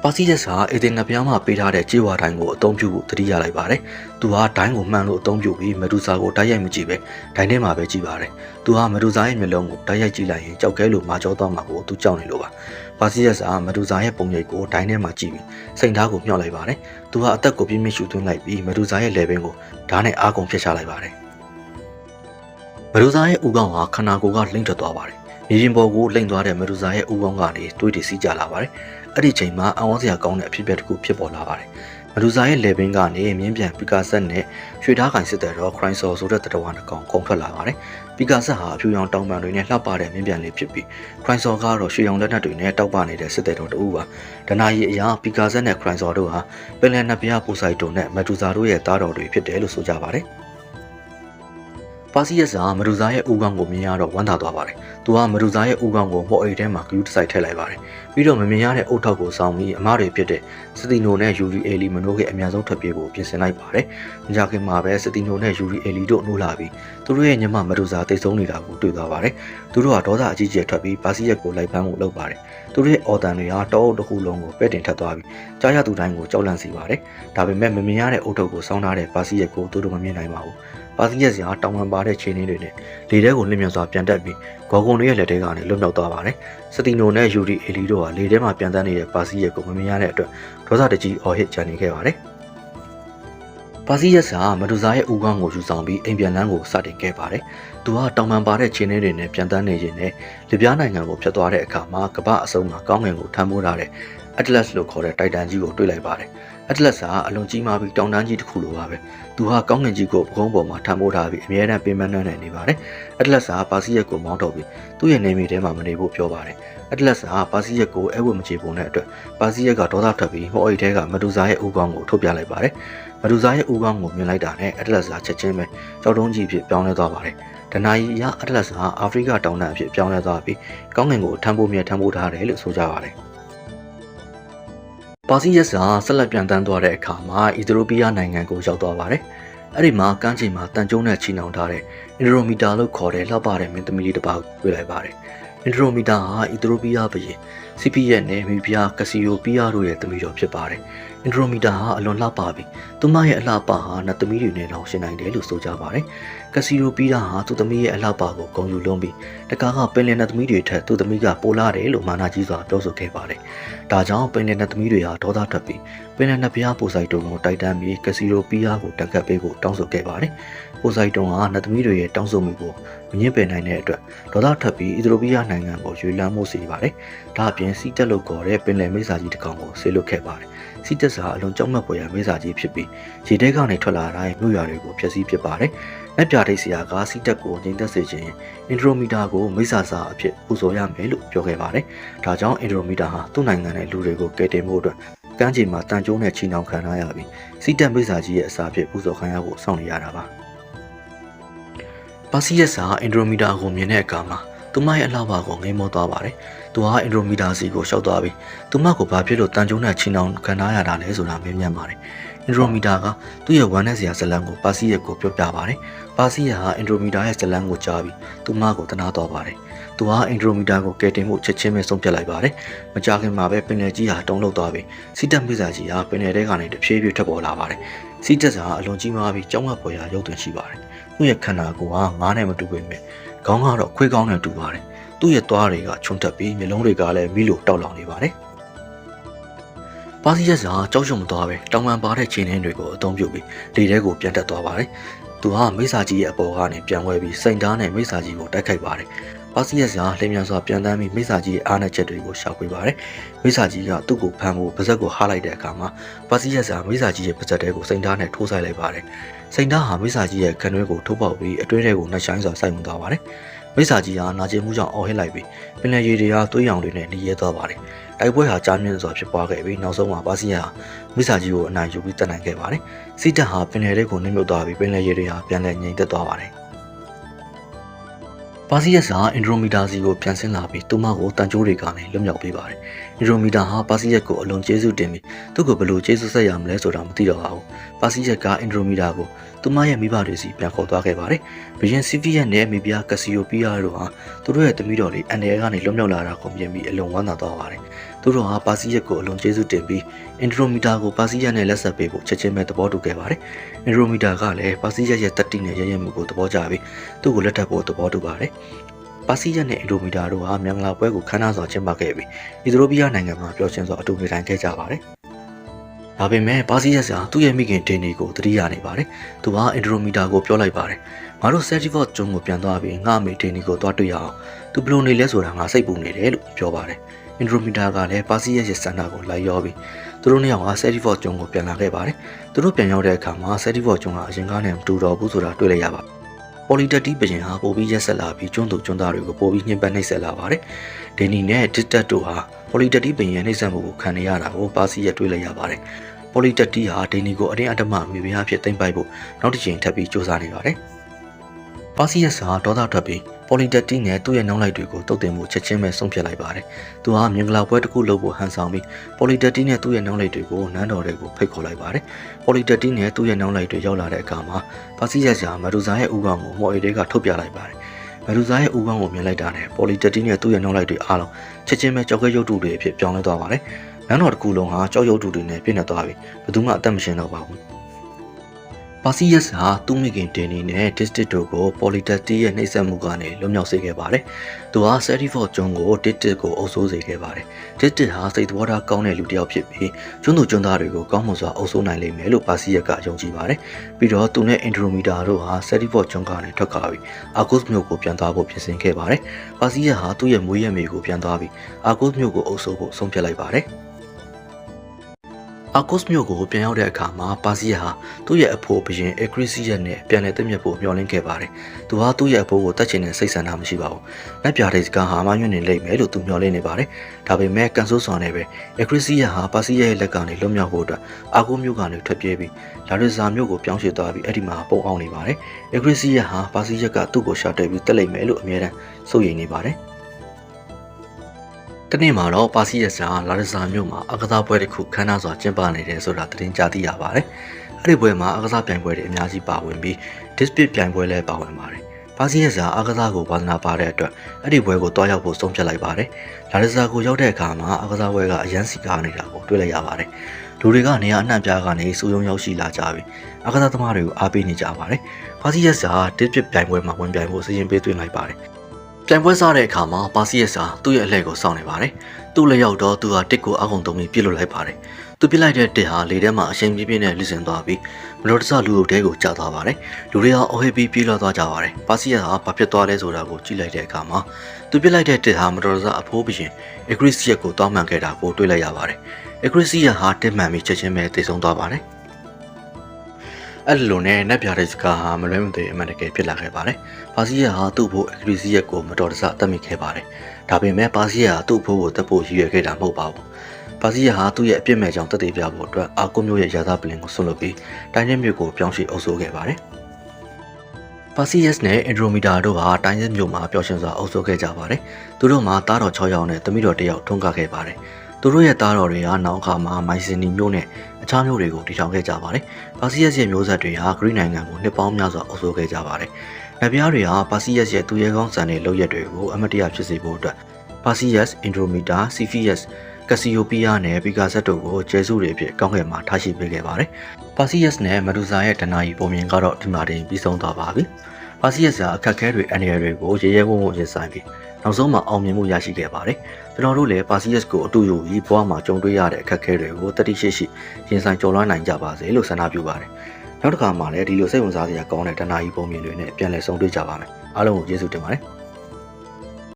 ပါစီရက်စာအေဒင်ငပြားမှာပေးထားတဲ့ကြေးဝါတိုင်းကိုအသုံးပြုဖို့တတိရလိုက်ပါတယ်။သူဟာဒိုင်းကိုမှန်လို့အသုံးပြုပြီးမဒူဆာကိုတိုက်ရိုက်မကြည့်ပဲဒိုင်းထဲမှာပဲကြည့်ပါတယ်။သူဟာမဒူဆာရဲ့မျက်လုံးကိုတိုက်ရိုက်ကြည့်လိုက်ရင်ကြောက်ခဲလို့မာကြောသွားမှာကိုသူကြောက်နေလို့ပါ။ပါစီရက်စာမဒူဆာရဲ့ပုံရိပ်ကိုဒိုင်းထဲမှာကြည့်ပြီးစိန်ဓာတ်ကိုမြှောက်လိုက်ပါတယ်။သူဟာအသက်ကိုပြင်းပြင်းရှူသွင်းလိုက်ပြီးမဒူဆာရဲ့လေပင်ကိုဓာတ်နဲ့အားကုန်ဖျက်ချလိုက်ပါတယ်။မဒူဆာရဲ့ဥကောင်းဟာခန္ဓာကိုယ်ကလိမ့်ထွက်သွားပါတယ်။မြေပြင်ပေါ်ကိုလိမ့်သွားတဲ့မဒူဆာရဲ့ဥကောင်းကနေတွေးတည်စီးကြလာပါတယ်။ အဲ့ဒီချိန်မှာအံ့ဩစရာကောင်းတဲ့အဖြစ်အပျက်တစ်ခုဖြစ်ပေါ်လာပါတယ်။မဒူဇာရဲ့လေပင်ကနေမြင်းပြန်ပီကာဆက်နဲ့ရွှေသားကင်စစ်တဲ့တော့ခရိုင်ဆော်ဆိုတဲ့တတဝါတစ်ကောင်ခုံထွက်လာပါတယ်။ပီကာဆက်ဟာအဖြူရောင်တောင်ပန်တွေနဲ့လှပတဲ့မြင်းပြန်လေးဖြစ်ပြီးခရိုင်ဆော်ကတော့ရွှေရောင်လက်နက်တွေနဲ့တောက်ပနေတဲ့စစ်တဲ့တော်တူပါ။ဒနာရီအရာပီကာဆက်နဲ့ခရိုင်ဆော်တို့ဟာပင်လယ်နက်ပြားပိုဆိုင်တုံနဲ့မဒူဇာတို့ရဲ့သားတော်တွေဖြစ်တယ်လို့ဆိုကြပါတယ်။ပါစီရက်စာမဒူဇာရဲ့ဦးခေါင်းကိုမြင်ရတော့ဝမ်းသာသွားပါတယ်။သူကမဒူဇာရဲ့ဦးခေါင်းကိုမော်အိတ်ထဲမှာဂယူးတစ်စိုက်ထည့်လိုက်ပါတယ်။ ပြီးတော့မမြင်ရတဲ့အုတ်ထောက်ကိုစောင်းပြီးအမတွေဖြစ်တဲ့စတီနိုနဲ့ယူရီအေလီမနိုးကအများဆုံးထွက်ပြေးဖို့ပြင်ဆင်လိုက်ပါတယ်။မကြခင်မှာပဲစတီနိုနဲ့ယူရီအေလီတို့နှိုးလာပြီးသူတို့ရဲ့ညမမဒူဇာတိတ်ဆုံးနေတာကိုတွေ့သွားပါတယ်။သူတို့ကဒေါသအကြီးကျယ်ထွက်ပြီးပါစီရက်ကိုလိုက်ပန်းဖို့လုပ်ပါတယ်။သူတို့ရဲ့အော်တန်တွေဟာတောအုပ်တစ်ခုလုံးကိုပဲ့တင်ထပ်သွားပြီးကြားရသူတိုင်းကိုကြောက်လန့်စေပါတယ်။ဒါပေမဲ့မမြင်ရတဲ့အုတ်ထောက်ကိုစောင်းထားတဲ့ပါစီရက်ကိုသူတို့မမြင်နိုင်ပါဘူး။ ပါစီရက်စီဟာတောင်ပန်ပါတဲ့ခြေနှင်းတွေနဲ့လေထဲကိုလင်းမြစွာပြန်တက်ပြီးဂေါ်ကုံတွေရဲ့လက်ထဲကနေလွတ်မြောက်သွားပါတယ်။စတီနိုနဲ့ယူရီအေလီတို့ဟာလေထဲမှာပြန်တန်းနေတဲ့ပါစီရက်ကိုမမြင်ရတဲ့အတွက်ဒေါသတကြီးအော်ဟစ်ကြံနေခဲ့ပါတယ်။ပါစီရက်စာမဒူဇာရဲ့ဦးခေါင်းကိုယူဆောင်ပြီးအိမ်ပြန်လန်းကိုစတင်ခဲ့ပါတယ်။သူဟာတောင်ပန်ပါတဲ့ခြေနှင်းတွေနဲ့ပြန်တန်းနေခြင်းနဲ့လပြားနိုင်ငံကိုဖျက်သွားတဲ့အခါမှာကပ္ပအစုံမှာကောင်းငင်ကိုထမ်းမိုးထားတဲ့ Atlas လို့ခေါ်တဲ့တိုက်တန်ကြီးကိုတွေ့လိုက်ပါတယ်။ Atlas ကအလွန်ကြီးမားပြီးတောင်တန်းကြီးတစ်ခုလိုပါပဲ။သူဟာကောင်းငင်ကြီးကိုပကုံးပေါ်မှာထမ်းမိုးထားပြီးအမြဲတမ်းပင်ပန်းနှံ့နေပါတယ်။ Atlas ကပါစီရက်ကိုမောင်းထုတ်ပြီးသူ့ရဲ့နေမိထဲမှာမနေဖို့ပြောပါတယ်။ Atlas ကပါစီရက်ကိုအဲဝတ်မချေပုံတဲ့အတွက်ပါစီရက်ကဒေါသထွက်ပြီးဟောအိတ်ထဲကမဒူဇာရဲ့ဦးခေါင်းကိုထုတ်ပြလိုက်ပါတယ်။မဒူဇာရဲ့ဦးခေါင်းကိုမြင်လိုက်တာနဲ့ Atlas ကချက်ချင်းပဲကြောက်တုံးကြီးဖြစ်ပြောင်းလဲသွားပါတယ်။ဒနာယီအရ Atlas ဟာအာဖရိကတောင်တန်းအဖြစ်ပြောင်းလဲသွားပြီးကောင်းငင်ကိုထမ်းဖို့မြဲထမ်းဖို့ထားတယ်လို့ဆိုကြပါတယ်။ ပါစီရက်စာဆက်လက်ပြန်တန်းသွားတဲ့အခါမှာအီသီယိုးပီးယားနိုင်ငံကိုရောက်သွားပါတယ်။အဲ့ဒီမှာကမ်းခြေမှာတန်ကျုံနဲ့ချီနှောင်ထားတဲ့အင်ဒရိုမီတာလို့ခေါ်တဲ့လှပတဲ့မင်းသမီးလေးတစ်ပါးကိုတွေ့လိုက်ပါတယ်။အင်ဒရိုမီတာဟာအီသီယိုးပီးယားဘုရင်စီပီရဲ့နယ်မီပီယာကစီယိုပီယာတို့ရဲ့သမီးတော်ဖြစ်ပါတယ်။အင်ဒရိုမီတာဟာအလွန်လှပပြီးသူမရဲ့အလှပဟာနတ်သမီးတွေနဲ့တောင်ရှင်နိုင်တယ်လို့ဆိုကြပါတယ်။ ကစီယိုပီယာဟာသူ့သမီးရဲ့အလှပကိုဂုဏ်ယူလွန်းပြီးတကားကပင်လယ်နတ်သမီးတွေထက်သူ့သမီးကပိုလာတယ်လို့မာနာကြီးစွာပြောဆိုခဲ့ပါတယ်။ဒါကြောင့်ပင်လယ်နတ်သမီးတွေဟာဒေါသထွက်ပြီးပင်လယ်နတ်ပြားပိုဆိုင်တုံကိုတိုက်တန်းပြီးကစီယိုပီယာကိုတက်ခတ်ပေးဖို့တောင်းဆိုခဲ့ပါတယ်။ပိုဆိုင်တုံဟာနတ်သမီးတွေရဲ့တောင်းဆိုမှုကိုမငြင်းပယ်နိုင်တဲ့အတွက်ဒေါသထွက်ပြီးအီသီယိုးပီးယားနိုင်ငံကိုရွေလန်းမှုစီပါတယ်။ဒါအပြင်ရင်စီတက်လို့ခေါ်တဲ့ပင်လယ်မိစ္ဆာကြီးတစ်ကောင်ကိုဆေးလွတ်ခဲ့ပါတယ် စီတက်စာအလွန်ကြောက်မက်ဖွယ်ရာမိစ္ဆာကြီးဖြစ်ပြီးရေထဲကနေထွက်လာတိုင်းမြို့ရွာတွေကိုဖျက်ဆီးပစ်ပါတယ်လက်ပြထိတ်ဆရာကစီတက်ကိုငြိမ်သက်စေခြင်းအင်ဒရိုမီတာကိုမိစ္ဆာစာအဖြစ်ပူဇော်ရမယ်လို့ပြောခဲ့ပါတယ်ဒါကြောင့်အင်ဒရိုမီတာဟာသူ့နိုင်ငံရဲ့လူတွေကိုကယ်တင်ဖို့အတွက်ကမ်းခြေမှာတန်ကျိုးနဲ့ချီနှောင်ခံရပြီးစီတက်မိစ္ဆာကြီးရဲ့အစာအဖြစ်ပူဇော်ခံရဖို့စောင့်နေရတာပါပါစီယက်စာအင်ဒရိုမီတာကိုမြင်တဲ့အခါမှာသူမရဲ့အလှပကိုငိမ့်မောသွားပါတယ်။ သူဟာအင်ဒရိုမီတာစီကိုရှောက်သွားပြီးသူမကိုဘာဖြစ်လို့တန်ကျုံနဲ့ချီနှောင်ခံထားရတာလဲဆိုတာမေးမြန်းပါတယ်။အင်ဒရိုမီတာကသူ့ရဲ့ဝမ်းနဲ့စရာဇလံကိုပါစီရက်ကိုပြောပြပါတယ်။ပါစီရက်ဟာအင်ဒရိုမီတာရဲ့ဇလံကိုကြားပြီးသူမကိုတနာသွားပါတယ်။သူဟာအင်ဒရိုမီတာကိုကယ်တင်မှုချက်ချင်းပဲဆုံးဖြတ်လိုက်ပါတယ်။မကြာခင်မှာပဲပင်လယ်ကြီးဟာတုံးလောက်သွားပြီးစီတက်မိစာကြီးဟာပင်လယ်ထဲကနေတဖြည်းဖြည်းထွက်ပေါ်လာပါတယ်။စီတက်စာဟာအလွန်ကြီးမားပြီးကြောင်းဝက်ပေါ်ရာရုပ်သွင်းရှိပါတယ်။သူ့ရဲ့ခန္ဓာကိုယ်ဟာငားနဲ့မတူပေမဲ့ခေါင်းကတော့ခွေးကောင်းနဲ့တူပါတယ်။ သူ့ရဲ့သွားတွေကခြုံတက်ပြီးမျက်လုံးတွေကလည်းမိလို့တောက်လောင်နေပါတယ်။ပါစီရက်စာကြောက်ရွံ့မသွားပဲတောင်ပန်ပါတဲ့ခြေနှင်းတွေကိုအသုံးပြုပြီးလေထဲကိုပြန်တက်သွားပါတယ်။သူဟာမိစာကြီးရဲ့အပေါ်ကနေပြန်ဝဲပြီးစိန်သားနဲ့မိစာကြီးကိုတိုက်ခိုက်ပါတယ်။ပါစီရက်စာလျင်မြန်စွာပြန်တန်းပြီးမိစာကြီးရဲ့အားနည်းချက်တွေကိုရှာဖွေပါတယ်။မိစာကြီးကသူ့ကိုဖမ်းဖို့ပါဇက်ကိုဟားလိုက်တဲ့အခါမှာပါစီရက်စာမိစာကြီးရဲ့ပါဇက်တဲကိုစိန်သားနဲ့ထိုးဆိုင်လိုက်ပါတယ်။စိန်သားဟာမိစာကြီးရဲ့ခံရွဲကိုထိုးပေါက်ပြီးအတွင်းထဲကိုနှက်ဆိုင်စွာစိုက်ဝင်သွားပါတယ်။ မိစာကြီးဟာနာကျင်မှုကြောင့်အော်ဟစ်လိုက်ပြီးပင်လယ်ရေတွေဟာသွေးရောင်တွေနဲ့နှီးရဲသွားပါတယ်။တိုက်ပွဲဟာကြားမြင့်စွာဖြစ်ပွားခဲ့ပြီးနောက်ဆုံးမှာပါစီယာဟာမိစာကြီးကိုအနိုင်ယူပြီးတက်နိုင်ခဲ့ပါတယ်။စီတက်ဟာပင်လယ်ထဲကိုနှိမ့်မြုပ်သွားပြီးပင်လယ်ရေတွေဟာပြန်လည်ငြိမ်သက်သွားပါတယ်။ပါစီယက်စာအင်ဒရိုမီတာစီကိုပြန်ဆင်းလာပြီးသူမကိုတန်ကြိုးတွေကနေလွတ်မြောက်ပေးပါတယ်။ အင်ဒရိုမီတာဟာပါစီယက်ကိုအလွန်ကျေးဇူးတင်ပြီးသူ့ကိုဘယ်လိုကျေးဇူးဆက်ရမလဲဆိုတာမသိတော့ပါဘူး။ပါစီယက်ကအင်ဒရိုမီတာကိုသူမရဲ့မိဘတွေစီပြန်ခေါ်သွားခဲ့ပါတယ်။ဘရင်စီဗီယက်နဲ့မိဖုရားကစီယိုပီယာတို့ဟာသူတို့ရဲ့တမီးတော်လေးအန်ဒရဲကနေလွတ်မြောက်လာတာကိုမြင်ပြီးအလွန်ဝမ်းသာသွားပါတယ်။သူတို့ဟာပါစီယက်ကိုအလွန်ကျေးဇူးတင်ပြီးအင်ဒရိုမီတာကိုပါစီယက်နဲ့လက်ဆက်ပေးဖို့ချက်ချင်းပဲသဘောတူခဲ့ပါတယ်။အင်ဒရိုမီတာကလည်းပါစီယက်ရဲ့တက်တိနဲ့ရရမှုကိုသဘောကျပြီးသူ့ကိုလက်ထပ်ဖို့သဘောတူပါတယ်။ ပါစီယက်နဲ့အင်ဒရိုမီတာတို့ဟာမြန်ဂလာပွဲကိုခမ်းနားစွာကျင်းပခဲ့ပြီးအီသရိုပီးယားနိုင်ငံမှာပျော်ရွှင်စွာအတူနေထိုင်ခဲ့ကြပါတယ်။ဒါပေမဲ့ပါစီယက်စာသူ့ရဲ့မိခင်ဒင်းနီကိုတတိယနေပါတယ်။သူဟာအင်ဒရိုမီတာကိုပြောလိုက်ပါတယ်။ငါတို့ဆယ်တီဗော့ကျွန်းကိုပြန်သွားပြီးငါအမေဒင်းနီကိုသွားတွေ့ရအောင်။သူဘလို့နေလဲဆိုတာငါစိတ်ပူနေတယ်လို့ပြောပါတယ်။အင်ဒရိုမီတာကလည်းပါစီယက်ရဲ့စန္ဒာကိုလိုက်ရောပြီးသူတို့နှစ်ယောက်ဟာဆယ်တီဗော့ကျွန်းကိုပြန်လာခဲ့ပါတယ်။သူတို့ပြန်ရောက်တဲ့အခါမှာဆယ်တီဗော့ကျွန်းကအရင်ကနဲ့မတူတော့ဘူးဆိုတာတွေ့လိုက်ရပါတယ်။ ပေါ်လီတက်တီဘရင်ဟာပိုပြီးရက်ဆက်လာပြီးကျွန်းသူကျွန်းသားတွေကိုပိုပြီးညှဉ်းပန်းနှိပ်စက်လာပါတယ်။ဒင်းနီနဲ့တစ်တက်တို့ဟာပေါ်လီတက်တီဘရင်ရဲ့နှိပ်စက်မှုကိုခံနေရတာကိုပါစီရက်တွေ့လိုက်ရပါတယ်။ပေါ်လီတက်တီဟာဒင်းနီကိုအတင်းအဓမ္မမြေပြားဖြစ်သိမ့်ပိုက်ဖို့နောက်တစ်ချိန်ထပ်ပြီးစ조사နေပါတယ်။ ပါစီရက်စာဒေါသထွက်ပြီးပေါ်လီတက်တီနဲ့သူ့ရဲ့နှောင်းလိုက်တွေကိုတုတ်တင်မှုချက်ချင်းပဲဆုံးဖြတ်လိုက်ပါတယ်။သူဟာမြင်ကလာပွဲတစ်ခုလုပ်ဖို့ဟန်ဆောင်ပြီးပေါ်လီတက်တီနဲ့သူ့ရဲ့နှောင်းလိုက်တွေကိုနန်းတော်တွေကိုဖိတ်ခေါ်လိုက်ပါတယ်။ပေါ်လီတက်တီနဲ့သူ့ရဲ့နှောင်းလိုက်တွေရောက်လာတဲ့အခါမှာပါစီရက်စာမဒူဇာရဲ့ဥကောင်ကိုမော်အေတွေကထုတ်ပြလိုက်ပါတယ်။မဒူဇာရဲ့ဥကောင်ကိုမြင်လိုက်တာနဲ့ပေါ်လီတက်တီနဲ့သူ့ရဲ့နှောင်းလိုက်တွေအားလုံးချက်ချင်းပဲကြောက်ခဲရုပ်တုတွေအဖြစ်ပြောင်းလဲသွားပါတယ်။နန်းတော်တစ်ခုလုံးဟာကြောက်ရုပ်တုတွေနဲ့ပြည့်နေသွားပြီးဘယ်သူမှအသက်မရှင်တော့ပါဘူး။ ပါစီယက်ဟာသူ့မိခင်တင်နေနဲ့ district တို့ကို polytechnic ရဲ့နှိပ်စက်မှုကနေလွတ်မြောက်စေခဲ့ပါတယ်။သူဟာ74ကျွန်းကို district ကိုအုပ်စိုးစေခဲ့ပါတယ်။ district ဟာစိတ်သဘောထားကောင်းတဲ့လူတစ်ယောက်ဖြစ်ပြီးကျွန်းသူကျွန်းသားတွေကိုကောင်းမွန်စွာအုပ်စိုးနိုင်လိမ့်မယ်လို့ပါစီယက်ကယုံကြည်ပါတယ်။ပြီးတော့သူနဲ့ Andromeda တို့ဟာ74ကျွန်းကနေထွက်ခွာပြီးအာဂုစ်မြို့ကိုပြန်သွားဖို့ပြင်ဆင်ခဲ့ပါတယ်။ပါစီယက်ဟာသူ့ရဲ့မွေးရမြေကိုပြန်သွားပြီးအာဂုစ်မြို့ကိုအုပ်စိုးဖို့ဆုံးဖြတ်လိုက်ပါတယ်။ အာကုစ်မြို့ကိုပြန်ရောက်တဲ့အခါမှာပါစီယာဟာသူ့ရဲ့အဖိုးဘရင်အခရစီယက်နဲ့ပြန်လည်တက်မြတ်ဖို့မျှော်လင့်ခဲ့ပါတယ်။သူဟာသူ့ရဲ့အဖိုးကိုတတ်ချင်တဲ့စိတ်ဆန္ဒမရှိပါဘူး။လက်ပြတဲ့စကားဟာမညွန့်နေလိမ့်မယ်လို့သူမျှော်လင့်နေပါတယ်။ဒါပေမဲ့ကန်ဆိုးစွာနဲ့ပဲအခရစီယက်ဟာပါစီယာရဲ့လက်ကနေလွတ်မြောက်ဖို့အတွက်အာကုမြို့ကနေထွက်ပြေးပြီးလာရဇာမြို့ကိုပြောင်းရွှေ့သွားပြီးအဲ့ဒီမှာပုံအောင်နေပါတယ်။အခရစီယက်ဟာပါစီယက်ကသူ့ကိုရှာတွေ့ပြီးတက်လိမ့်မယ်လို့အမြဲတမ်းစိုးရိမ်နေပါတယ်။ တနေ့မှာတော့ပါစီရက်စာလာရစာမြို့မှာအကစားပွဲတစ်ခုခမ်းနားစွာကျင်းပနေတယ်ဆိုတာသတင်းကြားသိရပါတယ်။အဲ့ဒီပွဲမှာအကစားပြိုင်ပွဲတွေအများကြီးပါဝင်ပြီး dispute ပြိုင်ပွဲလည်းပါဝင်ပါတယ်။ပါစီရက်စာအကစားကိုဝါသနာပါတဲ့အတွက်အဲ့ဒီပွဲကိုတွားရောက်ဖို့ဆုံးဖြတ်လိုက်ပါတယ်။လာရစာကိုရောက်တဲ့အခါမှာအကစားပွဲကအရန်စီကားနေတာကိုတွေ့လိုက်ရပါတယ်။လူတွေကနေရာအနှံ့ပြားကနေစူယုံရောက်ရှိလာကြပြီးအကစားသမားတွေကိုအားပေးနေကြပါတယ်။ပါစီရက်စာ dispute ပြိုင်ပွဲမှာဝင်ပြိုင်ဖို့စီစဉ်ပေးသွင်းလိုက်ပါတယ်။ ပြိုင်ပွဲစားတဲ့အခါမှာပါစီယက်စာသူ့ရဲ့အလှည့်ကိုစောင့်နေပါတယ်။သူ့လက်ရောက်တော့သူဟာတစ်ကိုအကုန်တုံးပြီးပြစ်လွတ်လိုက်ပါတယ်။သူပြစ်လိုက်တဲ့တစ်ဟာလေထဲမှာအရှင်ပြင်းပြင်းနဲ့လိစင်သွားပြီးမတော်တဆလူအုပ်တဲကိုကျသွားပါတယ်။လူတွေဟာအော်ဟစ်ပြီးပြေးလွှတ်သွားကြပါတယ်။ပါစီယက်ဟာဘာဖြစ်သွားလဲဆိုတာကိုကြည့်လိုက်တဲ့အခါမှာသူပြစ်လိုက်တဲ့တစ်ဟာမတော်တဆအဖိုးဘရင်အဂရစ်စီယက်ကိုတောင်းမှန်ခဲ့တာကိုတွေ့လိုက်ရပါတယ်။အဂရစ်စီယက်ဟာတစ်မှန်ပြီးချက်ချင်းပဲတိတ်ဆုံးသွားပါတယ်။ အဲ့လိုနဲ့နက်ပြတဲ့စကားဟာမလွဲမသွေအမှန်တကယ်ဖြစ်လာခဲ့ပါတယ်။ပါစီယာဟာသူ့ဖို့အဂရီစီရက်ကိုမတော်တဆတတ်မိခဲ့ပါတယ်။ဒါပေမဲ့ပါစီယာဟာသူ့ဖို့ကိုတပ်ဖို့ရည်ရွယ်ခဲ့တာမဟုတ်ပါဘူး။ပါစီယာဟာသူ့ရဲ့အပြစ်မဲ့ကြောင့်တည်ပြဖို့အတွက်အာကုမျိုးရဲ့ရာသပလင်ကိုဆွလုပ်ပြီးတိုင်းရင်းမြို့ကိုပြောင်းရွှေ့အုပ်စိုးခဲ့ပါတယ်။ပါစီယက်စ်နဲ့အင်ဒရိုမီတာတို့ဟာတိုင်းရင်းမြို့မှာပျော်ရွှင်စွာအုပ်စိုးခဲ့ကြပါတယ်။သူတို့မှာတားတော်6ယောက်နဲ့သမီးတော်1ယောက်ထွန်းကားခဲ့ပါတယ်။ သူတို့ရဲ့တားတော်တွေဟာနောက်အခါမှာမိုင်စင်နီမြို့နဲ့အခြားမြို့တွေကိုတည်ထောင်ခဲ့ကြပါတယ်။ပါစီယက်စ်ရဲ့မျိုးဆက်တွေဟာဂရိနိုင်ငံကိုနှစ်ပေါင်းများစွာအုပ်စိုးခဲ့ကြပါတယ်။နဗျားတွေဟာပါစီယက်စ်ရဲ့သူရဲကောင်းစံတဲ့လုပ်ရက်တွေကိုအမတ်တရဖြစ်စေဖို့အတွက်ပါစီယက်စ်အင်ဒရိုမီတာစီဖီယက်စ်ကစီယိုပီးယားနဲ့ပီကာဇက်တို့ကိုကျဲစုတွေအဖြစ်ကောင်းကင်မှာထားရှိပေးခဲ့ပါတယ်။ပါစီယက်စ်နဲ့မဒူဇာရဲ့တနာရီပုံမြင်ကတော့ဒီမှာတင်ပြီးဆုံးသွားပါပြီ။ပါစီယက်စ်ကအခက်အခဲတွေအန္တရာယ်တွေကိုရေရဲဝုန်းဝုန်းရင်ဆိုင်ပြီး နောက်ဆုံးမှာအောင်မြင်မှုရရှိခဲ့ပါတယ်။ကျွန်တော်တို့လည်းပါစီယက်စ်ကိုအတူယူပြီးဘဝမှာကြုံတွေ့ရတဲ့အခက်အခဲတွေကိုတတိရှိရှိရင်ဆိုင်ကျော်လွှားနိုင်ကြပါစေလို့ဆန္ဒပြုပါတယ်။နောက်တစ်ခါမှလည်းဒီလိုစိတ်ဝင်စားစရာကောင်းတဲ့တနာရီပုံမြင်တွေနဲ့ပြန်လည်ဆုံတွေ့ကြပါမယ်။အားလုံးကိုကျေးဇူးတင်ပါတယ်။